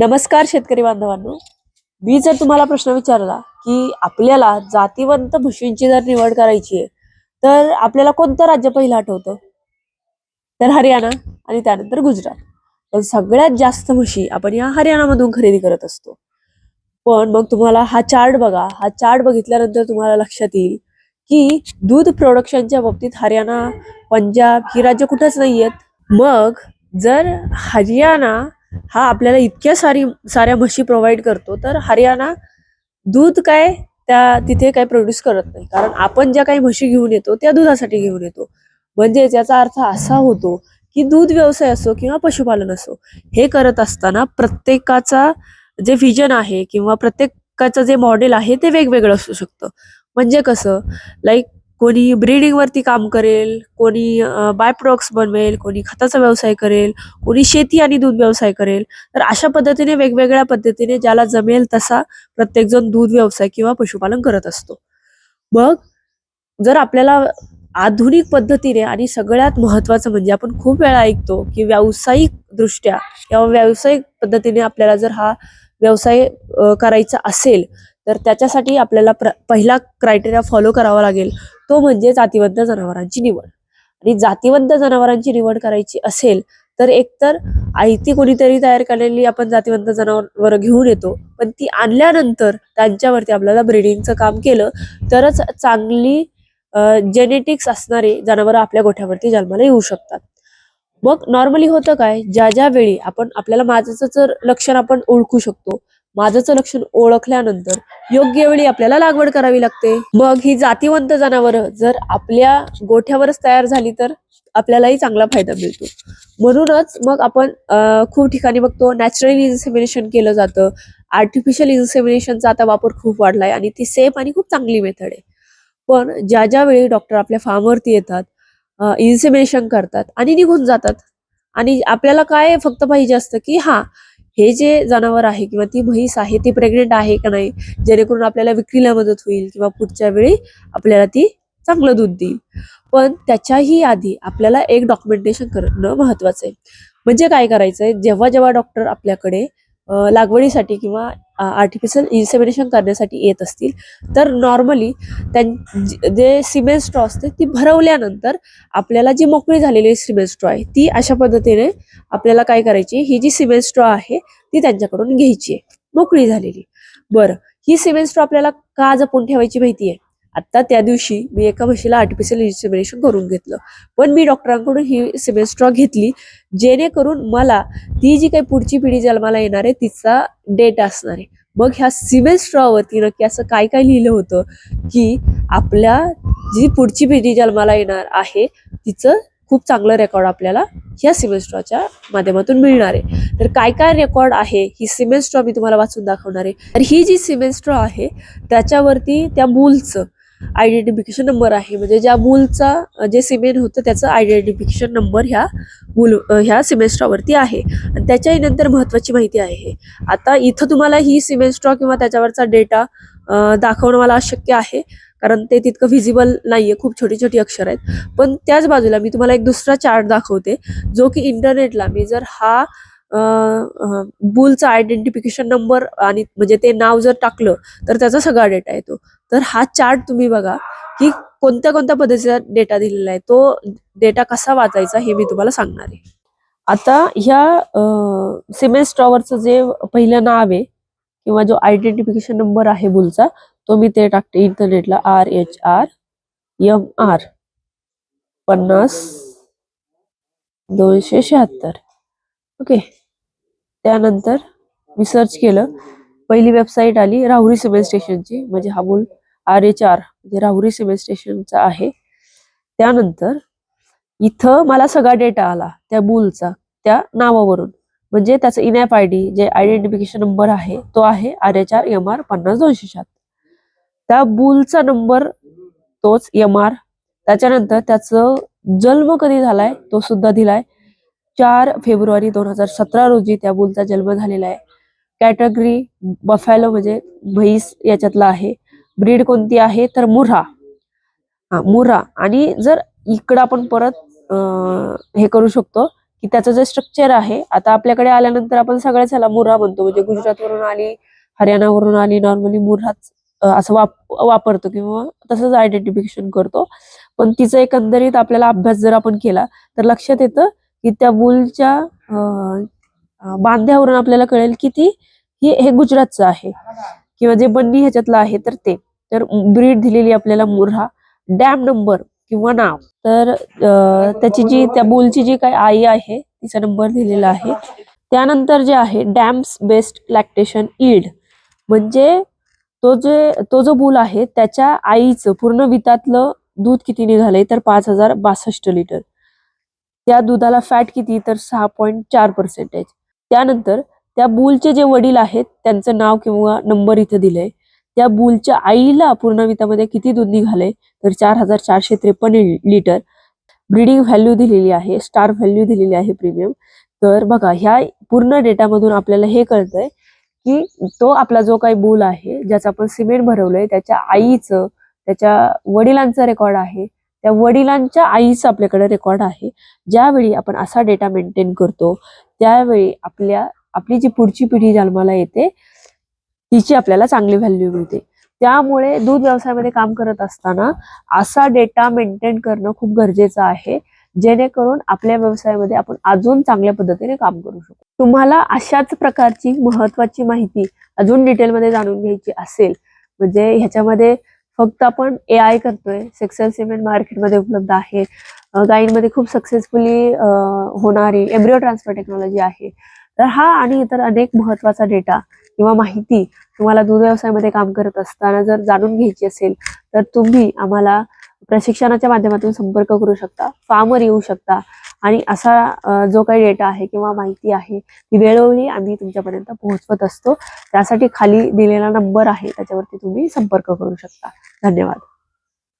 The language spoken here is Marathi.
नमस्कार शेतकरी बांधवांनो. मी जर तुम्हाला प्रश्न विचारला की आपल्याला जातीवंत म्हशींची जर निवड करायची आहे तर आपल्याला कोणतं राज्य पहिलं आठवतं? तर हरियाणा आणि त्यानंतर गुजरात. पण सगळ्यात जास्त म्हशी आपण या हरियाणामधून खरेदी करत असतो. पण मग तुम्हाला हा चार्ट बघा. हा चार्ट बघितल्यानंतर तुम्हाला लक्षात येईल की दूध प्रोडक्शनच्या बाबतीत हरियाणा पंजाब ही राज्य कुठंच नाही आहेत मग जर हरियाणा हा आपल्याला इतक्या सारी साऱ्या म्हशी प्रोव्हाइड करतो तर हरियाणा दूध काय त्या तिथे काय प्रोड्यूस करत नाही. कारण आपण ज्या काही म्हशी घेऊन येतो त्या दुधासाठी घेऊन येतो. म्हणजे याचा अर्थ असा होतो की दूध व्यवसाय असो किंवा पशुपालन असो हे करत असताना प्रत्येकाचा जे व्हिजन आहे किंवा प्रत्येकाचं जे मॉडेल आहे ते वेगवेगळं असू शकतं. म्हणजे कसं लाईक कोणी ब्रीडिंग वरती काम करेल कोणी बाय प्रोडक्ट्स बनवेल कोणी खताचा व्यवसाय करेल कोणी शेती आणि दूध व्यवसाय करेल. तर अशा पद्धतीने वेगवेगळ्या पद्धतीने ज्याला जमेल तसा प्रत्येकजण दूध व्यवसाय किंवा पशुपालन करत असतो. मग जर आपल्याला आधुनिक पद्धतीने आणि सगळ्यात महत्वाचं म्हणजे आपण खूप वेळा ऐकतो की व्यावसायिक दृष्ट्या किंवा व्यावसायिक पद्धतीने आपल्याला जर हा व्यवसाय करायचा असेल तर त्याच्यासाठी आपल्याला प्र पहिला क्रायटेरिया फॉलो करावा लागेल. तो म्हणजे जातीवंत जनावरांची निवड. आणि जातीवंत जनावरांची निवड करायची असेल तर एकतर आयती कोणीतरी तयार केलेली आपण जातीवंत जनावर घेऊन येतो पण ती आणल्यानंतर त्यांच्यावरती आपल्याला ब्रिडिंगचं काम केलं तरच चांगली जेनेटिक्स असणारे जनावरं आपल्या गोठ्यावरती जन्माला येऊ शकतात. मग नॉर्मली होतं काय? ज्या ज्या वेळी आपण आपल्याला माझचं जर लक्षण आपण ओळखू शकतो माझचं लक्षण ओळखल्यानंतर योग्य वेळी आपल्याला लागवड करावी लागते. मग ही जातीवंत जनावरं जर आपल्या गोठ्यावरच तयार झाली तर आपल्यालाही चांगला फायदा मिळतो. म्हणूनच मग आपण खूप ठिकाणी बघतो नॅचरल इन्सेमिनेशन केलं जातं. आर्टिफिशियल इन्सेमिनेशनचा आता वापर खूप वाढलाय आणि ती सेफ आणि खूप चांगली मेथड आहे. पण ज्या ज्या वेळी डॉक्टर आपल्या फार्मवरती येतात इन्सेमिनेशन करतात आणि निघून जातात आणि आपल्याला काय फक्त पाहिजे असतं की हा हे जे जनावर आहे किंवा ती म्हैस आहे ती प्रेग्नेंट आहे का नाही जेणेकरून आपल्याला विक्रीला मदत होईल किंवा पुढच्या वेळी आपल्याला ती चांगलं दूध देईल. पण त्याच्याही आधी आपल्याला एक डॉक्युमेंटेशन करणं महत्वाचं आहे. म्हणजे काय करायचंय? जेव्हा जेव्हा डॉक्टर आपल्याकडे लागवडीसाठी किंवा आर्टिफिशियल इन्सेमिनेशन करण्यासाठी येत असतील. तर नॉर्मली त्यां जे- सिमेंट स्ट्रॉ असते ती भरवल्यानंतर आपल्याला जी मोकळी झालेली सिमेंट स्ट्रॉ आहे ती अशा पद्धतीने आपल्याला काय करायची ही जी सिमेंट स्ट्रॉ आहे ती त्यांच्याकडून घ्यायची आहे. मोकळी झालेली. बरं ही सिमेंट स्ट्रॉ आपल्याला का जपून ठेवायची माहिती आहे? आत्ता त्या दिवशी मी एका म्हशीला आर्टिफिशियल इन्सिमिनेशन करून घेतलं. पण मी डॉक्टरांकडून ही सेमेस्ट्रॉ स्ट्रॉ घेतली जेणेकरून मला ती जी काही पुढची पिढी जन्माला येणार आहे तिचा डेट असणार आहे. मग ह्या सिमेस्ट्रॉवरती नक्की असं काय काय लिहिलं होतं की आपल्या जी पुढची पिढी जन्माला येणार आहे तिचं खूप चांगलं रेकॉर्ड आपल्याला ह्या सिमेस्ट्रॉच्या माध्यमातून मिळणार आहे. तर काय काय रेकॉर्ड आहे ही सिमेस्ट्रॉ मी तुम्हाला वाचून दाखवणार आहे. तर ही जी सिमेस्ट्रॉ आहे त्याच्यावरती त्या मूलचं आयडेंटिफिकेशन नंबर आहे. म्हणजे ज्या मूलचा जे सिमेंट होतं त्याचं आयडेंटिफिकेशन नंबर ह्या मूल ह्या सिमेंट स्ट्रॉवरती आहे. आणि त्याच्याही नंतर महत्वाची माहिती आहे. आता इथं तुम्हाला ही सिमेंट स्ट्रॉ किंवा त्याच्यावरचा डेटा दाखवणं मला अशक्य आहे. कारण ते तितकं व्हिजिबल नाहीये. खूप छोटी छोटी अक्षर आहेत. पण त्याच बाजूला मी तुम्हाला एक दुसरा चार्ट दाखवते. जो की इंटरनेटला मी जर हा बुलचा आयडेंटिफिकेशन नंबर आणि म्हणजे ते नाव जर टाकलं तर त्याचा सगळा डेटा येतो. तर हा चार्ट तुम्ही बघा की कोणत्या कोणत्या पद्धतीचा डेटा दिलेला आहे. तो डेटा कसा वाचायचा हे मी तुम्हाला सांगणार आहे. आता ह्या सिमेंट स्ट्रॉवरचं जे पहिलं नाव आहे किंवा जो आयडेंटिफिकेशन नंबर आहे बुलचा तो मी ते टाकते इंटरनेटला R H R M R पन्नास दोनशे शहात्तर. ओके. त्यानंतर मी सर्च केलं. पहिली वेबसाईट आली राहुरी सिमेंट स्टेशनची म्हणजे हा बुल आर एच आर म्हणजे राहुरी सिमेंट स्टेशनचा आहे. त्यानंतर इथं मला सगळा डेटा आला त्या बुलचा त्या नावावरून. म्हणजे त्याचं इनॅप आय डी जे आयडेंटिफिकेशन नंबर आहे तो आहे R H R M R पन्नास दोनशे शहात्तर त्या बुलचा नंबर तोच एम आर त्याच्यानंतर त्याचं जन्म कधी झालाय तो सुद्धा दिलाय. चार फेब्रुवारी दोन हजार सतरा रोजी त्या बुलचा जन्म झालेला आहे. कॅटेगरी बफॅलो म्हणजे म्हैस याच्यातला आहे. ब्रीड कोणती आहे तर मुर्हा मुर्हा आणि जर इकडं आपण परत हे करू शकतो की त्याचं जे स्ट्रक्चर आहे आता आपल्याकडे आल्यानंतर आपण सगळ्याच ह्याला मुर्हा म्हणतो. म्हणजे गुजरातवरून आली हरियाणावरून आली नॉर्मली मुर्राच असं वाप वापरतो किंवा तसंच आयडेंटिफिकेशन करतो. पण तिचा एकंदरीत आपल्याला अभ्यास जर आपण केला तर लक्षात येतं की त्या बुलच्या बांध्यावरून आपल्याला कळेल की ती हे हे गुजरातचं आहे. किंवा जे बन्नी ह्याच्यातलं आहे तर ते. तर ब्रीड दिलेली आपल्याला मुर्हा डॅम नंबर किंवा नाव. तर त्याची जी त्या बुलची जी काही आई आहे तिचा नंबर दिलेला आहे. त्यानंतर जे आहे डॅम्स बेस्ड लॅक्टेशन इड म्हणजे तो जे तो जो बुल आहे त्याच्या आईचं पूर्ण वितातलं दूध किती निघालंय तर पाच हजार बासष्ट लिटर. त्या दुधाला फॅट किती तर सहा पॉईंट चार पर्सेंटेज. त्यानंतर त्या बुलचे जे वडील आहेत त्यांचं नाव किंवा नंबर इथं दिलंय. त्या बुलच्या आईला पूर्णवितामध्ये किती दूध निघाले तर चार हजार चारशे त्रेपन्न लिटर. ब्रीडिंग व्हॅल्यू दिलेली आहे स्टार व्हॅल्यू दिलेली आहे प्रीमियम. तर बघा ह्या पूर्ण डेटामधून आपल्याला हे कळतंय की तो आपला जो काही बुल आहे ज्याचा आपण सिमेंट भरवलंय त्याच्या आईचं त्याच्या वडिलांचा रेकॉर्ड आहे. त्या वडिलांच्या आईचं आपल्याकडे रेकॉर्ड आहे. ज्यावेळी आपण असा डेटा मेंटेन करतो त्यावेळी आपल्या आपली जी पुढची पिढी जन्माला येते तिची आपल्याला चांगली व्हॅल्यू मिळते. त्यामुळे दूध व्यवसायामध्ये काम करत असताना असा डेटा मेंटेन करणं खूप गरजेचं आहे. जेणेकरून आपल्या व्यवसायामध्ये आपण अजून चांगल्या पद्धतीने काम करू शकतो तुम्हाला अशाच प्रकारची महत्वाची माहिती अजून डिटेलमध्ये जाणून घ्यायची असेल म्हणजे ह्याच्यामध्ये फक्त आपण ए आय करतोय. सेक्सेल सिमेंट मार्केटमध्ये उपलब्ध आहे. गाईंमध्ये गायींमध्ये खूप सक्सेसफुली होणारी एम्ब्रिओ ट्रान्सफर टेक्नॉलॉजी आहे. तर हा आणि इतर अनेक महत्त्वाचा डेटा किंवा माहिती तुम्हाला दूध व्यवसायामध्ये काम करत असताना जर जाणून घ्यायची असेल तर तुम्ही आम्हाला प्रशिक्षणाच्या माध्यमातून संपर्क करू शकता फार्मवर येऊ शकता. आणि असा जो काही डेटा आहे किंवा माहिती आहे ती वेळोवेळी आम्ही तुमच्यापर्यंत पोहोचवत असतो. त्यासाठी खाली दिलेला नंबर आहे त्याच्यावरती तुम्ही संपर्क करू शकता. धन्यवाद.